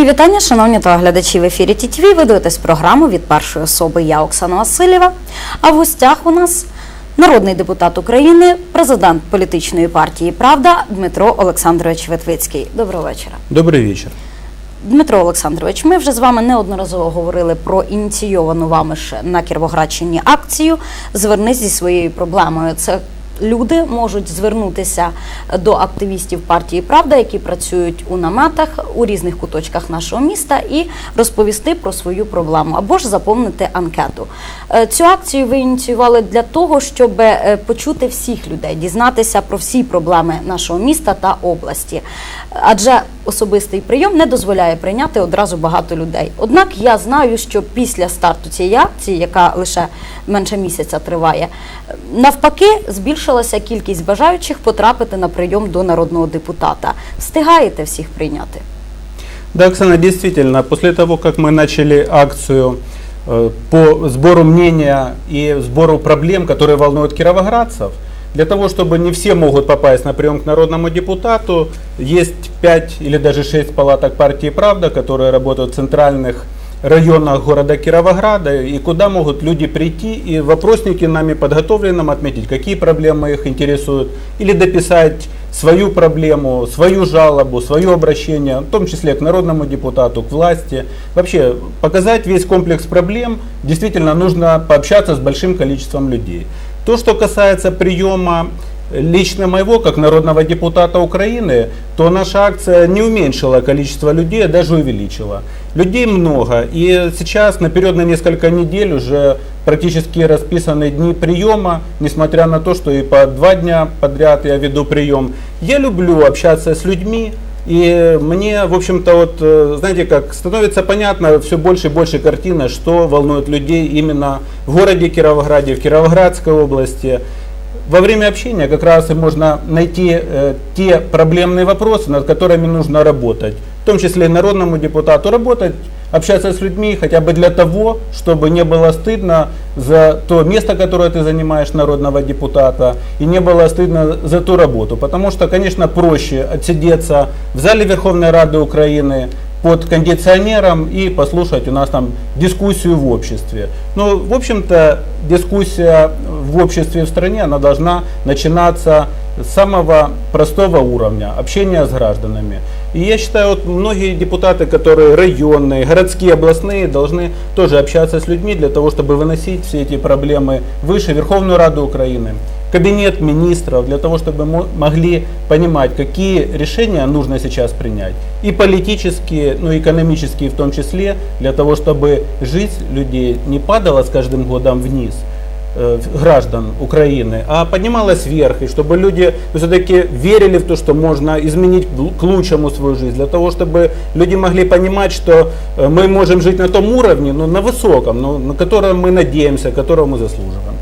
Мої вітання, шановні телеглядачі в ефірі ТІТВ. Ви дивитесь програму від першої особи. Я Оксана Васильєва. А в гостях у нас народний депутат України, президент політичної партії Правда Дмитро Олександрович Ветвицький. Доброго вечора. Добрый вечер. Дмитро Олександрович, ми вже з вами неодноразово говорили про ініційовану вами ж на Кіровоградщині акцію Звернись зі своєю проблемою. Це люди можуть звернутися до активістів партії Правда, які працюють у наметах у різних куточках нашого міста, і розповісти про свою проблему або ж заповнити анкету. Е, Цю акцію ви ініціювали для того, щоб е, почути всіх людей, дізнатися про всі проблеми нашого міста та області. Адже особистий прийом не дозволяє прийняти одразу багато людей. Однак я знаю, що після старту цієї акції, яка лише менше місяця триває, навпаки, збільшилася кількість бажаючих потрапити на прийом до народного депутата. Встигаєте всіх прийняти? Да, Оксана, действительно, после того, как мы начали акцию э, по сбору мнения и сбору проблем, которые волнуют кировоградцев, для того, чтобы не все могут попасть на прием к народному депутату, есть 5 или даже 6 палаток партии «Правда», которые работают в центральных районах города Кировограда, и куда могут люди прийти, и вопросники нами подготовлены нам отметить, какие проблемы их интересуют, или дописать свою проблему, свою жалобу, свое обращение, в том числе к народному депутату, к власти. Вообще, показать весь комплекс проблем, действительно нужно пообщаться с большим количеством людей. То, что касается приема лично моего, как народного депутата Украины, то наша акция не уменьшила количество людей, а даже увеличила. Людей много, и сейчас наперед на несколько недель уже практически расписаны дни приема, несмотря на то, что и по два дня подряд я веду прием. Я люблю общаться с людьми, и мне, в общем-то, вот, э, знаете, как становится понятно все больше и больше картина, что волнует людей именно в городе Кировограде, в Кировоградской области. Во время общения как раз и можно найти э, те проблемные вопросы, над которыми нужно работать. Том числе и народному депутату работать, общаться с людьми хотя бы для того, чтобы не было стыдно за то место, которое ты занимаешь народного депутата, и не было стыдно за ту работу. Потому что, конечно, проще отсидеться в зале Верховной Рады Украины, под кондиционером и послушать у нас там дискуссию в обществе. Ну, в общем-то, дискуссия в обществе в стране, она должна начинаться с самого простого уровня, общения с гражданами. И я считаю, вот многие депутаты, которые районные, городские, областные, должны тоже общаться с людьми для того, чтобы выносить все эти проблемы выше Верховную Раду Украины, кабинет министров, для того, чтобы мо- могли понимать, какие решения нужно сейчас принять. И политические, ну и экономические в том числе, для того, чтобы жизнь людей не падала с каждым годом вниз граждан Украины, а поднималась вверх, и чтобы люди все-таки верили в то, что можно изменить к к лучшему свою жизнь, для того, чтобы люди могли понимать, что э, мы можем жить на том уровне, ну, на высоком, ну, на котором мы надеемся, которого мы заслуживаем.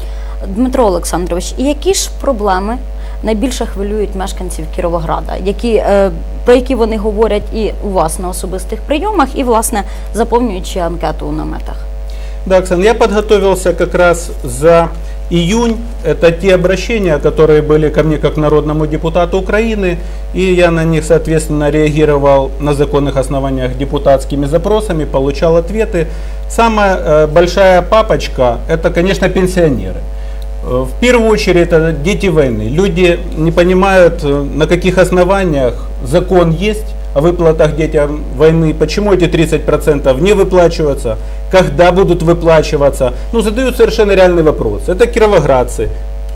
Дмитро Олександрович, і які ж проблеми найбільше хвилюють мешканців Кіровограда, які, е, про які вони говорять і у вас на особистих прийомах, і власне заповнюючи анкету у наметах? Да, Оксана, я подготовился как раз за июнь. Это те обращения, которые были ко мне как народному депутату Украины. И я на них, соответственно, реагировал на законных основаниях депутатскими запросами, получал ответы. Самая э, большая папочка – это, конечно, пенсионеры. Э, В первую очередь это дети войны. Люди не понимают, э, на каких основаниях закон есть о выплатах детям войны, почему эти 30% не выплачиваются, когда будут выплачиваться. Ну, задают совершенно реальный вопрос. Это кировоградцы.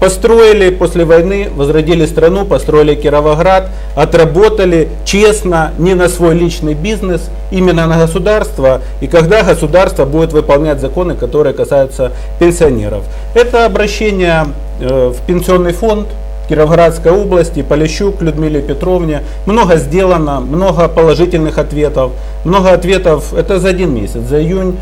Построили после войны, возродили страну, построили Кировоград, отработали честно, не на свой личный бизнес, именно на государство. И когда государство будет выполнять законы, которые касаются пенсионеров. Это обращение э, в пенсионный фонд Кировоградской области, Полищук Людмиле Петровне. Много сделано, много положительных ответов. Много ответов, это за один месяц, за июнь,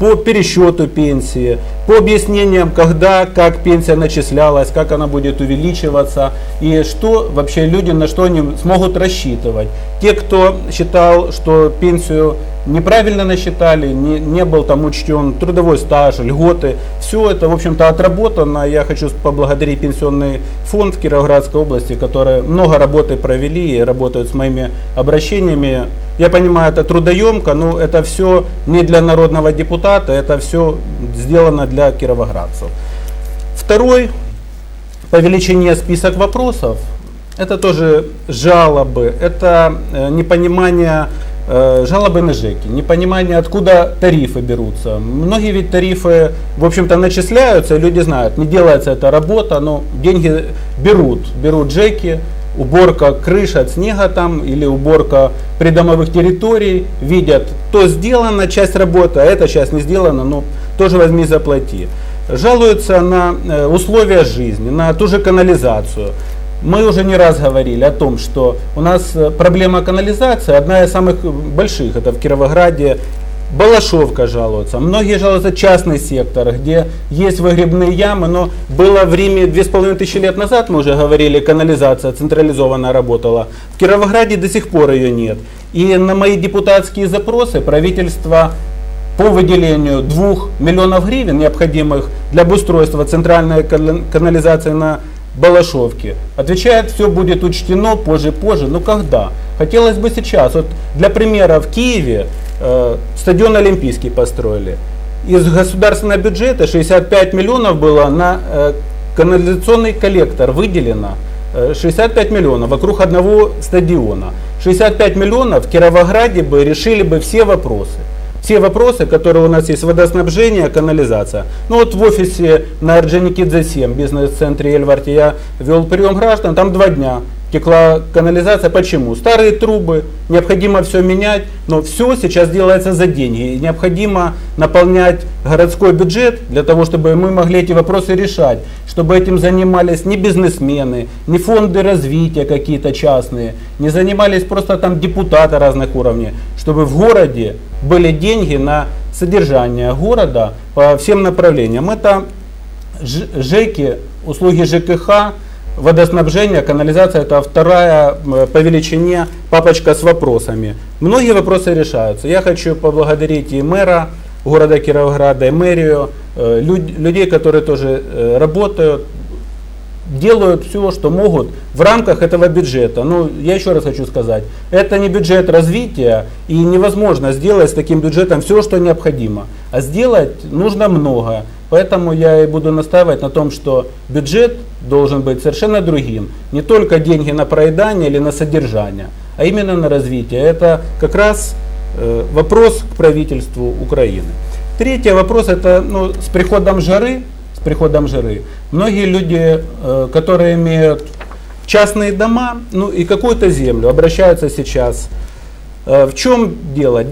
по пересчету пенсии, по объяснениям, когда, как пенсия начислялась, как она будет увеличиваться и что вообще люди, на что они смогут рассчитывать. Те, кто считал, что пенсию неправильно насчитали, не, не был там учтен трудовой стаж, льготы. Все это, в общем-то, отработано. Я хочу поблагодарить пенсионный фонд в Кировоградской области, которые много работы провели и работают с моими обращениями. Я понимаю, это трудоемко, но это все не для народного депутата, это все сделано для кировоградцев. Второй по величине список вопросов, это тоже жалобы, это э, непонимание э, жалобы на ЖЭКи, непонимание, откуда тарифы берутся. Многие ведь тарифы, в общем-то, начисляются, и люди знают, не делается эта работа, но деньги берут, берут ЖЭКи, уборка крыш от снега там или уборка придомовых территорий, видят, то сделано, часть работы, а эта часть не сделана, но тоже возьми заплати. Жалуются на э, условия жизни, на ту же канализацию. Мы уже не раз говорили о том, что у нас э, проблема канализации одна из самых больших, это в Кировограде, Балашовка жалуется, многие жалуются частный сектор, где есть выгребные ямы, но было в Риме две с половиной тысячи лет назад, мы уже говорили, канализация централизованно работала. В Кировограде до сих пор ее нет. И на мои депутатские запросы правительство по выделению 2 миллионов гривен, необходимых для обустройства центральной кана- канализации на Балашовке, отвечает, все будет учтено позже, позже. Ну когда? Хотелось бы сейчас. Вот для примера, в Киеве стадион Олимпийский построили. Из государственного бюджета 65 миллионов было на э, канализационный коллектор выделено. Э, 65 миллионов вокруг одного стадиона. 65 миллионов в Кировограде бы решили бы все вопросы. Все вопросы, которые у нас есть, водоснабжение, канализация. Ну вот в офисе на Орджоникидзе 7, бизнес-центре Эльварте, я вел прием граждан, там два дня текла канализация. Почему? Старые трубы, необходимо все менять, но все сейчас делается за деньги. Необходимо наполнять городской бюджет для того, чтобы мы могли эти вопросы решать, чтобы этим занимались не бизнесмены, не фонды развития какие-то частные, не занимались просто там депутаты разных уровней, чтобы в городе были деньги на содержание города по всем направлениям. Это ЖЭКи, услуги ЖКХ, водоснабжение, канализация это вторая э, по величине папочка с вопросами. Многие вопросы решаются. Я хочу поблагодарить и мэра города Кировограда, и мэрию, э, люд- людей, которые тоже э, работают, делают все, что могут в рамках этого бюджета. Ну, я еще раз хочу сказать, это не бюджет развития, и невозможно сделать с таким бюджетом все, что необходимо. А сделать нужно много. Поэтому я и буду настаивать на том, что бюджет должен быть совершенно другим. Не только деньги на проедание или на содержание, а именно на развитие. Это как раз э, вопрос к правительству Украины. Третий вопрос это ну, с приходом жары, с приходом жары. Многие люди, э, которые имеют частные дома, ну и какую-то землю, обращаются сейчас. Э, В чем дело?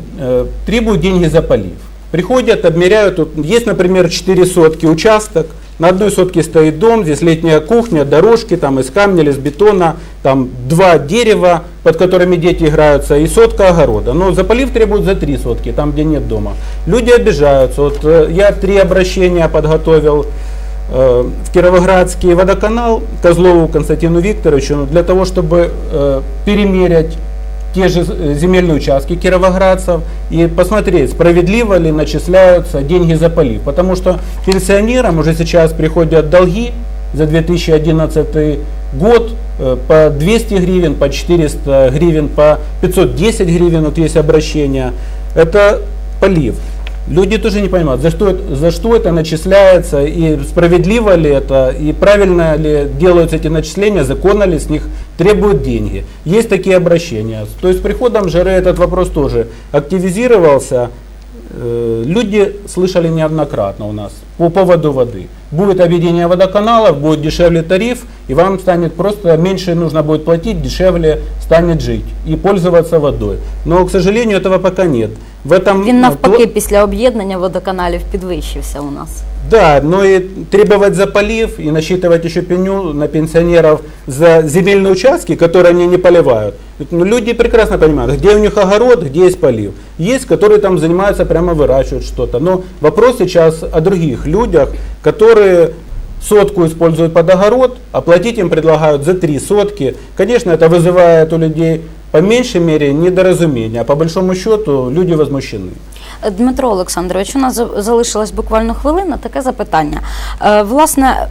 Требуют деньги за полив. Приходят, обмеряют. Есть, например, 4 сотки участок. На одной сотке стоит дом, здесь летняя кухня, дорожки там из камня или из бетона, там два дерева, под которыми дети играются, и сотка огорода. Но за полив требуют за три сотки, там где нет дома. Люди обижаются. Вот э, я три обращения подготовил э, в Кировоградский водоканал Козлову Константину Викторовичу ну, для того, чтобы э, перемерять те же э, земельные участки кировоградцев и посмотреть, справедливо ли начисляются деньги за полив. Потому что пенсионерам уже сейчас приходят долги за 2011 год э, по 200 гривен, по 400 гривен, по 510 гривен, вот есть обращение. Это полив. Люди тоже не понимают, за что, за что это начисляется, и справедливо ли это, и правильно ли делаются эти начисления, законно ли с них требуют деньги. Есть такие обращения. То есть с приходом жары этот вопрос тоже активизировался. Э, Люди слышали неоднократно у нас по поводу воды. Будет объединение водоканалов, будет дешевле тариф, и вам станет просто меньше нужно будет платить, дешевле станет жить и пользоваться водой. Но, к сожалению, этого пока нет. В этом Він э, навпаки пл- після об'єднання водоканалів підвищився у нас. Да, но и требовать за полив и насчитывать еще пеню на пенсионеров за земельные участки, которые они не поливают. Ведь, ну, люди прекрасно понимают, где у них огород, где есть полив. Есть, которые там занимаются, прямо выращивают что-то. Но вопрос сейчас о других людях, которые сотку используют под огород, а платить им предлагают за три сотки. Конечно, это вызывает у людей по меньшей мере недоразумение, а по большому счету люди возмущены. Е, Дмитро Олександрович, у нас за- залишилась буквально хвилина. Таке запитання. Е, Власне,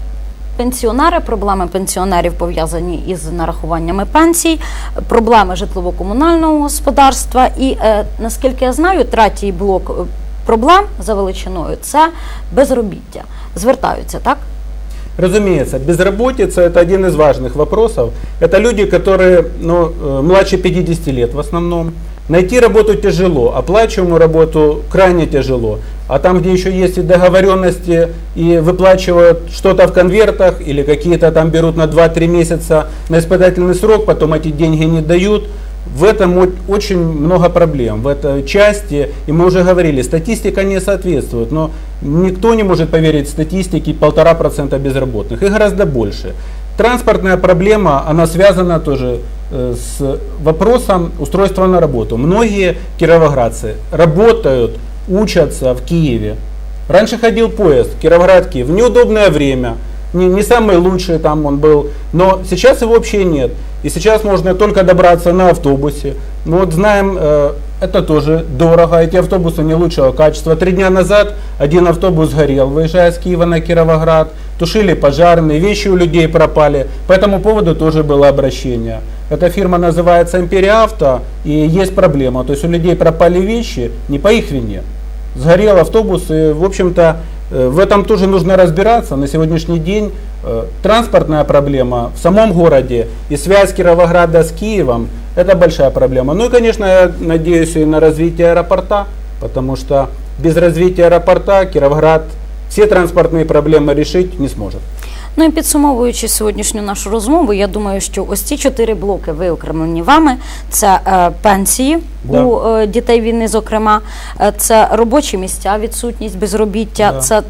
Пенсіонери, проблеми пенсіонерів пов'язані із нарахуваннями пенсій, проблеми житлово-комунального господарства. І е, наскільки я знаю, третій блок е, проблем за величиною це безробіття. Звертаються, так? Разумеется, безработица это один из важных вопросов. Это люди, которые ну, э, младше 50 лет в основном. Найти работу тяжело, оплачиваемую работу крайне тяжело. А там, где еще есть и договоренности, и выплачивают что-то в конвертах, или какие-то там берут на 2-3 месяца на испытательный срок, потом эти деньги не дают, в этом очень много проблем, в этой части, и мы уже говорили, статистика не соответствует, но никто не может поверить статистике полтора процента безработных, и гораздо больше. Транспортная проблема, она связана тоже э, с вопросом устройства на работу. Многие кировоградцы работают, учатся в Киеве. Раньше ходил поезд Кировоград-Киев в неудобное время, не, не самый лучший там он был, но сейчас его вообще нет. И сейчас можно только добраться на автобусе. Ну вот знаем, э, это тоже дорого, эти автобусы не лучшего качества. Три дня назад один автобус сгорел, выезжая с Киева на Кировоград, тушили пожарные, вещи у людей пропали. По этому поводу тоже было обращение. Эта фирма называется Империавто, и есть проблема, то есть у людей пропали вещи не по их вине. Сгорел автобус, и, в общем-то, в этом тоже нужно разбираться. На сегодняшний день э, транспортная проблема в самом городе и связь Кировограда с Киевом – это большая проблема. Ну и, конечно, я надеюсь и на развитие аэропорта, потому что без развития аэропорта Кировоград все транспортні проблеми рішити не зможе. Ну і підсумовуючи сьогоднішню нашу розмову, я думаю, що ось ці чотири блоки виокремлені вами: це е, пенсії Да. у е, дітей війни, зокрема, е, це робочі місця, відсутність безробіття, Да. це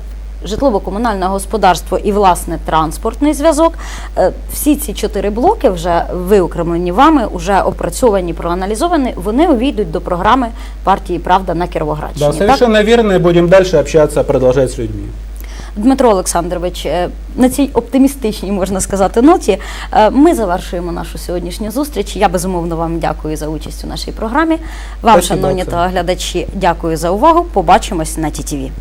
житлово-комунальне господарство і власне транспортний зв'язок. Е, Всі ці чотири блоки вже виокремлені вами, вже опрацьовані, проаналізовані. Вони увійдуть до програми партії Правда на Кіровоградщині. Да, так? совершенно верно, и будем дальше общаться, продолжать с людьми. Дмитро Олександрович, е, на цій оптимістичній можна сказати ноті е, ми завершуємо нашу сьогоднішню зустріч. Я безумовно вам дякую за участь у нашій програмі. Вам, Спасибо, шановні телеглядачі, дякую за увагу. Побачимось на ТІТІВІ.